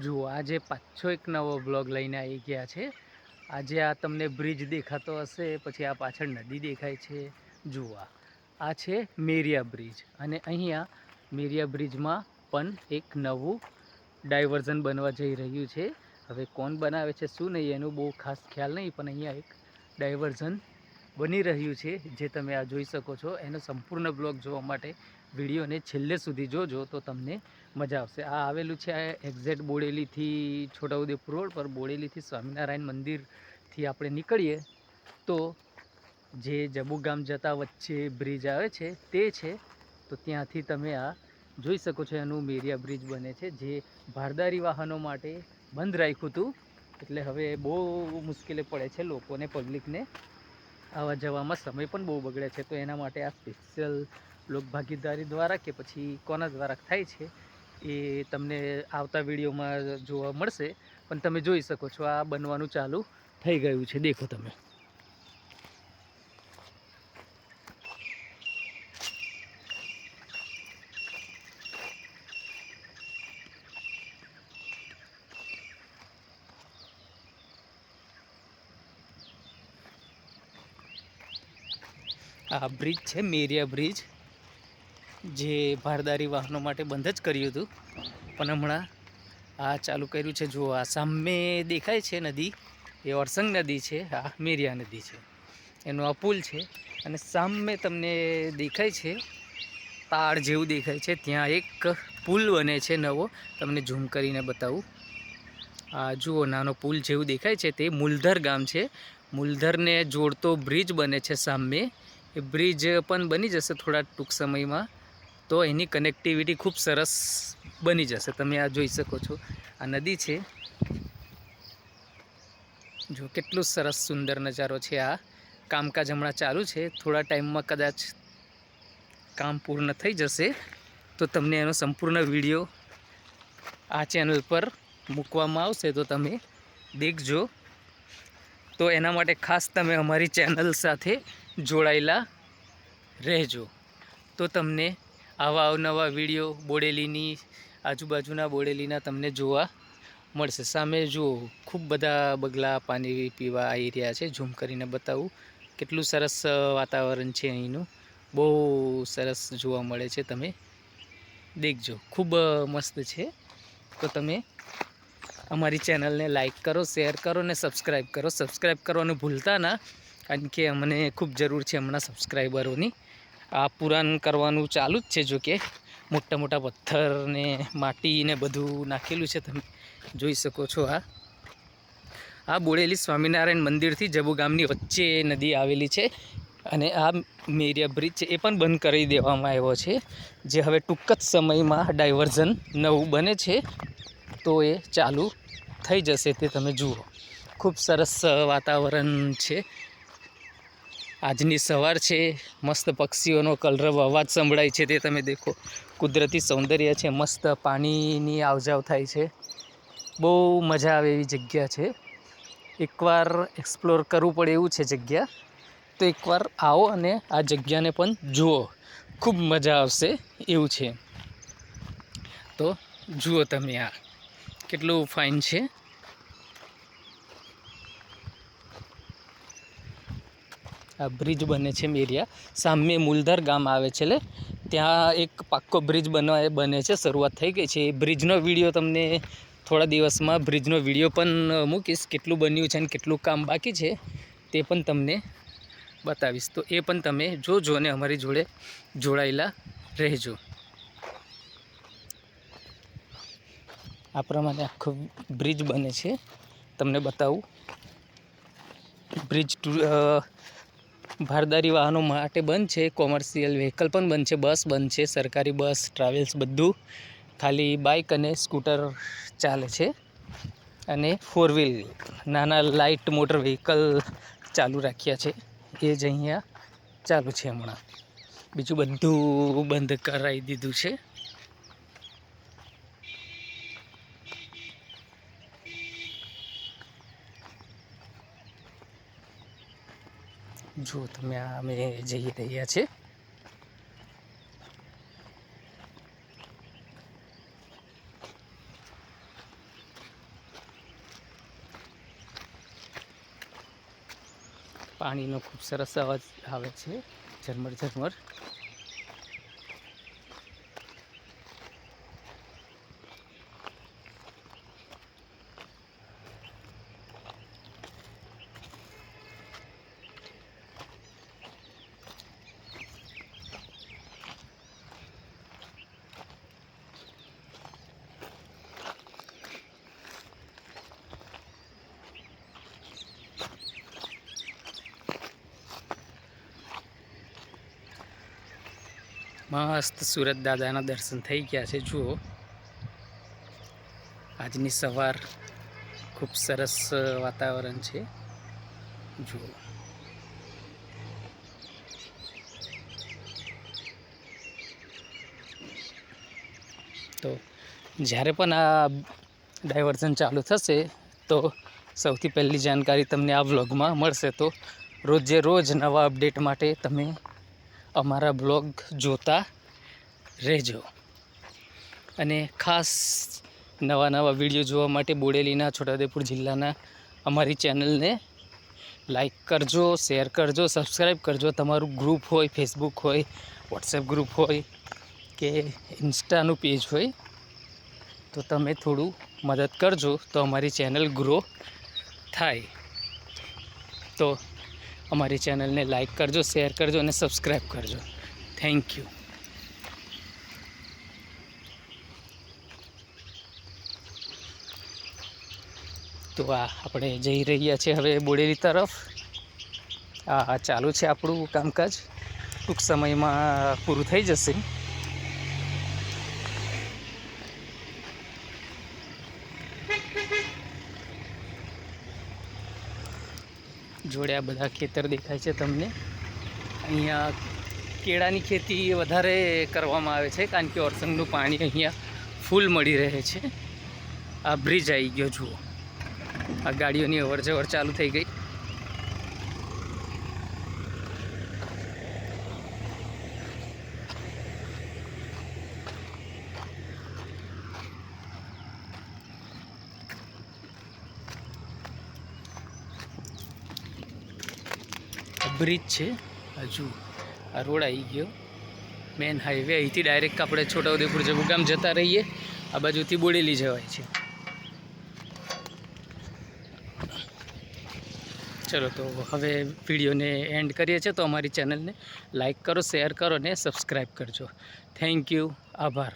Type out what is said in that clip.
જુઓ, આજે પાછો એક નવો બ્લોગ લઈને આવી ગયા છે. આજે આ તમને બ્રિજ દેખાતો હશે, પછી આ પાછળ નદી દેખાય છે. જુઓ, આ. છે મેરિયા બ્રિજ અને અહીંયા મેરિયા બ્રિજમાં પણ એક નવું ડાયવર્ઝન બનવા જઈ રહ્યું છે. હવે કોણ બનાવે છે, શું નહીં, એનું બહુ ખાસ ખ્યાલ નહીં, પણ અહીંયા એક ડાયવર્ઝન બની રહ્યું છે, જે તમે આ જોઈ શકો છો. એનો સંપૂર્ણ બ્લોગ જોવા માટે વિડીયોને છેલ્લે સુધી જોજો તો તમને મજા આવશે. આ આવેલું છે આ એક્ઝેક્ટ બોડેલીથી છોટાઉદેપુર રોડ પર બોડેલીથી સ્વામિનારાયણ મંદિરથી આપણે નીકળીએ તો જે જબુ ગામ જતા વચ્ચે બ્રિજ આવે છે તે છે. તો ત્યાંથી તમે આ જોઈ શકો છો એનું મેરિયા બ્રિજ બને છે જે ભારદારી વાહનો માટે બંધ રાખ્યું હતું. એટલે હવે બહુ મુશ્કેલી પડે છે લોકોને પબ્લિકને આવવા જવામાં સમય પણ બહુ બગડે છે. તો એના માટે આ સ્પેશિયલ લોકભાગીદારી દ્વારા કે પછી કોના દ્વારા થાય છે, એ તમને આવતા વિડીયોમાં જોવા મળશે. પણ તમે જોઈ શકો છો, આ બનવાનું ચાલુ થઈ ગયું છે. દેખો તમે. આ બ્રિજ છે, મેરિયા બ્રિજ. જે ભારદારી વાહનો માટે બંધ જ કર્યું હતું. પણ હમણાં આ ચાલુ કર્યું છે. જુઓ, આ સામે દેખાય છે નદી. એ ઓરસંગ નદી છે. આ મેરિયા નદી છે. એનો આ પુલ છે. અને સામે તમને દેખાય છે તાળ જેવું દેખાય છે. ત્યાં એક પુલ બને છે નવો. તમને ઝૂમ કરીને બતાવું. આ જુઓ, નાનો પુલ જેવું દેખાય છે. તે મુલધર ગામ છે. મુલધરને જોડતો બ્રિજ બને છે સામે. એ બ્રિજ પણ બની જશે થોડા ટૂંક સમયમાં. તો એની કનેક્ટિવિટી ખૂબ સરસ બની જશે. તમે આ જોઈ શકો છો. આ નદી છે. જો કેટલું સરસ સુંદર નજારો છે આ. કામકાજ હમણાં ચાલુ છે. થોડા ટાઈમમાં કદાચ કામ પૂર્ણ થઈ જશે. તો તમને એનો સંપૂર્ણ વીડિયો આ ચેનલ પર મૂકવામાં આવશે. તો તમે દેખજો. તો એના માટે ખાસ તમે અમારી ચેનલ સાથે જોડાયેલા રહેજો. તો તમને આવા અવનવા વીડિયો બોડેલીની, આજુબાજુના બોડેલીના તમને જોવા મળશે. સામે જુઓ, ખૂબ બધા બગલા પાણી પીવા આવી રહ્યા છે. ઝૂમ કરીને બતાવું કેટલું સરસ વાતાવરણ છે અહીંનું. બહુ સરસ જોવા મળે છે તમે. દેખજો, ખૂબ મસ્ત છે. તો તમે અમારી ચેનલને લાઈક કરો, શેર કરો ને સબસ્ક્રાઈબ કરો. સબસ્ક્રાઈબ કરવાનું ભૂલતા ના, કારણ કે અમને ખૂબ જરૂર છે હમણાં સબસ્ક્રાઈબરોની. આ પુરાણ કરવાનું ચાલુ જ છે જો કે. મોટા મોટા પથ્થર ને માટી ને બધું નાખેલું છે તમે જોઈ શકો છો આ. આ બોડેલી સ્વામિનારાયણ મંદિરથી જબુ ગામની વચ્ચે નદી આવેલી છે અને આ મેરિયા બ્રિજ છે એ પણ બંધ કરી દેવામાં આવ્યો છે. જે હવે ટૂંક જ સમયમાં ડાયવર્ઝન નવું બને છે તો એ ચાલુ થઈ જશે તે તમે જુઓ. ખૂબ સરસ વાતાવરણ છે. આજની સવાર છે. મસ્ત પક્ષીઓનો કલરવ અવાજ સંભળાય છે તે તમે દેખો. કુદરતી સૌંદર્ય છે. મસ્ત પાણીની આવજાવ થાય છે. બહુ મજા આવે એવી જગ્યા છે. એકવાર એક્સપ્લોર કરવું પડે એવું છે જગ્યા. તો એકવાર આવો અને આ જગ્યાને પણ જુઓ. ખૂબ મજા આવશે એવું છે. તો જુઓ તમે આ. કેટલું ફાઇન છે. બ્રિજ બને છે મેરિયા. સામે મુલધર ગામ આવે છે એટલે ત્યાં એક પાક્કો બ્રિજ બનવા બને છે, શરૂઆત થઈ ગઈ છે. એ બ્રિજનો વીડિયો તમને થોડા દિવસમાં બ્રિજનો વીડિયો પણ મૂકીશ, કેટલું બન્યું છે અને કેટલું કામ બાકી છે તે પણ તમને બતાવીશ. તો એ પણ તમે જોજો અને અમારી જોડે જોડાયેલા રહેજો. આ પ્રમાણે આખો બ્રિજ બને છે. તમને બતાવું. બ્રિજ ટુ ભારદારી વાહનો માટે બંધ છે કોમર્શિયલ વ્હીકલ પણ બંધ છે, બસ બંધ છે, સરકારી બસ ટ્રાવેલ્સ બધું. ખાલી બાઇક અને સ્કૂટર ચાલે છે અને ફોર વ્હીલ નાના લાઇટ મોટર વ્હીકલ ચાલુ રાખ્યા છે. એ જ અહીંયા ચાલુ છે હમણાં. બીજું બધું બંધ કરાવી દીધું છે. જો તમે અમે જઈ રહ્યા છે પાણીનો ખૂબ સરસ અવાજ આવે છે. ઝરમર ઝરમર. મસ્ત સુરત દાદાના દર્શન થઈ ગયા છે, જુઓ. આજની સવાર ખૂબ સરસ વાતાવરણ છે. જુઓ. તો જ્યારે પણ આ ડાયવર્ઝન ચાલુ થશે, તો સૌથી પહેલી જાણકારી તમને આ વ્લોગમાં મળશે. તો રોજે રોજ નવા અપડેટ માટે તમે અમારા બ્લોગ જોતા રહેજો. અને ખાસ નવા નવા વીડિયો જોવા માટે બોડેલીના, છોટાઉદેપુર જિલ્લાના અમારી ચેનલને લાઈક કરજો, શેર કરજો, સબસ્ક્રાઈબ કરજો. તમારું ગ્રુપ હોય, ફેસબુક હોય, વોટ્સએપ ગ્રુપ હોય કે ઇન્સ્ટાનું પેજ હોય, તો તમે થોડું મદદ કરજો તો અમારી ચેનલ ગ્રો થાય. તો અમારી ચેનલને લાઇક કરજો, શેર કરજો અને સબસ્ક્રાઈબ કરજો. થેન્ક યુ તો આ આપણે જઈ રહ્યા છીએ હવે બોડેલી તરફ. આ ચાલુ છે આપણું કામકાજ. ટૂંક સમયમાં પૂરું થઈ જશે. જોડે આ બધા ખેતર દેખાય છે તમને. અહીંયા કેળાની ખેતી વધારે કરવામાં આવે છે કારણ કે ઓરસંગનું પાણી અહીંયા ફૂલ મળી રહે છે. આ બ્રિજ આવી ગયો, જુઓ. આ ગાડીઓની અવરજવર ચાલુ થઈ ગઈ. બ્રિજ છે. હજુ આ રોડ આવી ગયો. મેન હાઈવે અહીંથી ડાયરેક્ટ આપણે છોટાઉદેપુર જવું ગામ જતા રહીએ. આ બાજુથી બોડેલી જવાય છે. ચલો તો હવે વિડીયોને એન્ડ કરીએ છીએ. તો અમારી ચેનલને લાઇક કરો શેર કરો ને સબસ્ક્રાઈબ કરજો. થેન્ક યુ આભાર.